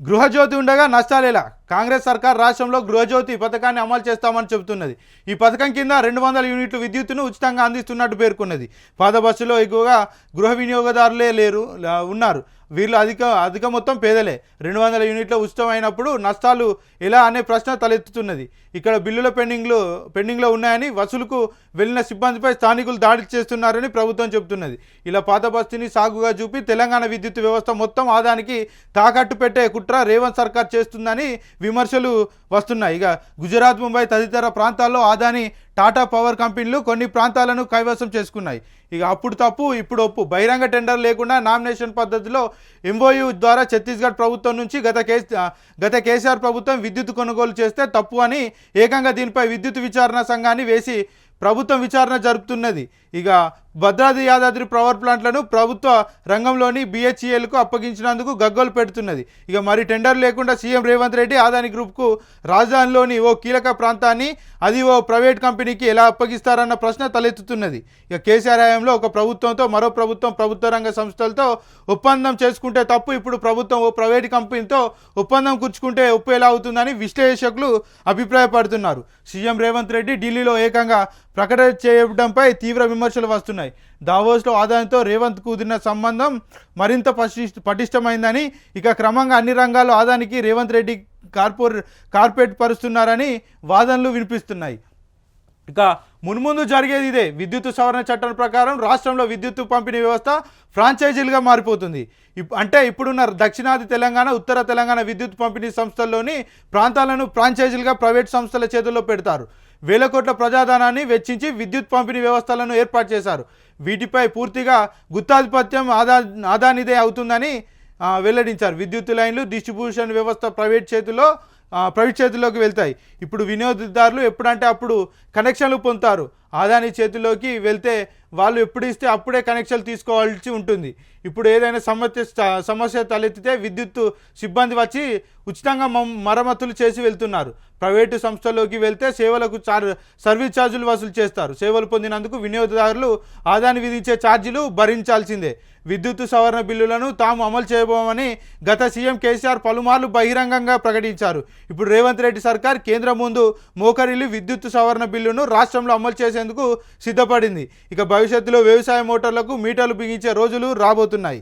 గృహజ్యోతి ఉండగా నష్టాలేలా? కాంగ్రెస్ సర్కార్ రాష్ట్రంలో గృహజ్యోతి పథకాన్ని అమలు చేస్తామని చెబుతున్నది. ఈ పథకం కింద రెండు వందల యూనిట్లు విద్యుత్తును ఉచితంగా అందిస్తున్నట్టు పేర్కొన్నది. పాత బస్సులో ఎక్కువగా గృహ వినియోగదారులే లేరు ఉన్నారు. వీళ్ళు అధిక అధిక మొత్తం పేదలే. రెండు వందల యూనిట్ల ఉచితమైనప్పుడు నష్టాలు ఎలా అనే ప్రశ్న తలెత్తుతున్నది. ఇక్కడ బిల్లుల పెండింగ్లు పెండింగ్లో ఉన్నాయని వసూలుకు వెళ్ళిన సిబ్బందిపై స్థానికులు దాడి చేస్తున్నారని ప్రభుత్వం చెబుతున్నది. ఇలా పాత బస్తీని సాగుగా చూపి తెలంగాణ విద్యుత్ వ్యవస్థ మొత్తం ఆదానికి తాకట్టు పెట్టే కుట్ర రేవంత్ సర్కార్ చేస్తుందని విమర్శలు వస్తున్నాయి. ఇక గుజరాత్ ముంబై తదితర ప్రాంతాల్లో ఆదాని టాటా పవర్ కంపెనీలు కొన్ని ప్రాంతాలను కైవసం చేసుకున్నాయి. ఇక అప్పుడు తప్పు ఇప్పుడు ఒప్పు. బహిరంగ టెండర్ లేకుండా నామినేషన్ పద్ధతిలో ఎంఓయూ ద్వారా ఛత్తీస్గఢ్ ప్రభుత్వం నుంచి గత కేస్ గత కేసీఆర్ ప్రభుత్వం విద్యుత్ కొనుగోలు చేస్తే తప్పు అని ఏకంగా దీనిపై విద్యుత్ విచారణ సంఘాన్ని వేసి ప్రభుత్వం విచారణ జరుపుతున్నది. ఇక భద్రాద్రి యాదాద్రి పవర్ ప్లాంట్లను ప్రభుత్వ రంగంలోని బిహెచ్ఈఎల్కు అప్పగించినందుకు గగ్గోలు పెడుతున్నది. ఇక మరి టెండర్ లేకుండా సీఎం రేవంత్ రెడ్డి ఆదాని గ్రూప్కు రాజధానిలోని ఓ కీలక ప్రాంతాన్ని అది ఓ ప్రైవేట్ కంపెనీకి ఎలా అప్పగిస్తారన్న ప్రశ్న తలెత్తుతున్నది. ఇక కేసీఆర్ హయాంలో ఒక ప్రభుత్వంతో మరో ప్రభుత్వం ప్రభుత్వ రంగ సంస్థలతో ఒప్పందం చేసుకుంటే తప్పు ఇప్పుడు ప్రభుత్వం ఓ ప్రైవేట్ కంపెనీతో ఒప్పందం కూర్చుకుంటే ఉప్పు ఎలా అవుతుందని విశ్లేషకులు అభిప్రాయపడుతున్నారు. సీఎం రేవంత్ రెడ్డి ఢిల్లీలో ఏకంగా ప్రకటన చేయడంపై తీవ్ర విమర్శలు వస్తున్నాయి. దావోస్లో ఆదాయంతో రేవంత్ కుదిరిన సంబంధం మరింత పటిష్ట పటిష్టమైందని ఇక క్రమంగా అన్ని రంగాల్లో ఆదానికి రేవంత్ రెడ్డి కార్పొర్ కార్పొరేట్ పరుస్తున్నారని వాదనలు వినిపిస్తున్నాయి. ఇక మున్ముందు జరిగేది ఇదే. విద్యుత్ సవరణ చట్టం ప్రకారం రాష్ట్రంలో విద్యుత్ పంపిణీ వ్యవస్థ ఫ్రాంచైజీలుగా మారిపోతుంది. ఇప్ అంటే ఇప్పుడున్న దక్షిణాది తెలంగాణ ఉత్తర తెలంగాణ విద్యుత్ పంపిణీ సంస్థల్లోని ప్రాంతాలను ఫ్రాంచైజీలుగా ప్రైవేట్ సంస్థల చేతుల్లో పెడతారు. వేల కోట్ల ప్రజాధనాన్ని వెచ్చించి విద్యుత్ పంపిణీ వ్యవస్థలను ఏర్పాటు చేశారు. వీటిపై పూర్తిగా గుత్తాధిపత్యం ఆదా ఆదానిదే అవుతుందని వెల్లడించారు. విద్యుత్ లైన్లు డిస్ట్రిబ్యూషన్ వ్యవస్థ ప్రైవేట్ చేతిలో ప్రైవేట్ చేతుల్లోకి వెళ్తాయి. ఇప్పుడు వినియోగదారులు ఎప్పుడంటే అప్పుడు కనెక్షన్లు పొందుతారు. ఆదాని చేతిలోకి వెళ్తే వాళ్ళు ఎప్పుడు ఇస్తే అప్పుడే కనెక్షన్లు తీసుకోవాల్సి ఉంటుంది. ఇప్పుడు ఏదైనా సమస్య సమస్య తలెత్తితే విద్యుత్ సిబ్బంది వచ్చి ఉచితంగా మరమ్మతులు చేసి వెళ్తున్నారు. ప్రైవేటు సంస్థలోకి వెళ్తే సేవలకు చార్ సర్వీస్ ఛార్జీలు వసూలు చేస్తారు. సేవలు పొందినందుకు వినియోగదారులు ఆదాని విధించే ఛార్జీలు భరించాల్సిందే. విద్యుత్ సవరణ బిల్లులను తాము అమలు చేయబోమని గత సీఎం కేసీఆర్ పలుమార్లు బహిరంగంగా ప్రకటించారు. ఇప్పుడు రేవంత్ రెడ్డి సర్కార్ కేంద్రం ముందు మోకరిలు విద్యుత్ సవరణ బిల్లును రాష్ట్రంలో అమలు చేసేందుకు సిద్ధపడింది. ఇక భవిష్యత్తులో వ్యవసాయ మోటార్లకు మీటర్లు బిగించే రోజులు రాబోతున్నాయి.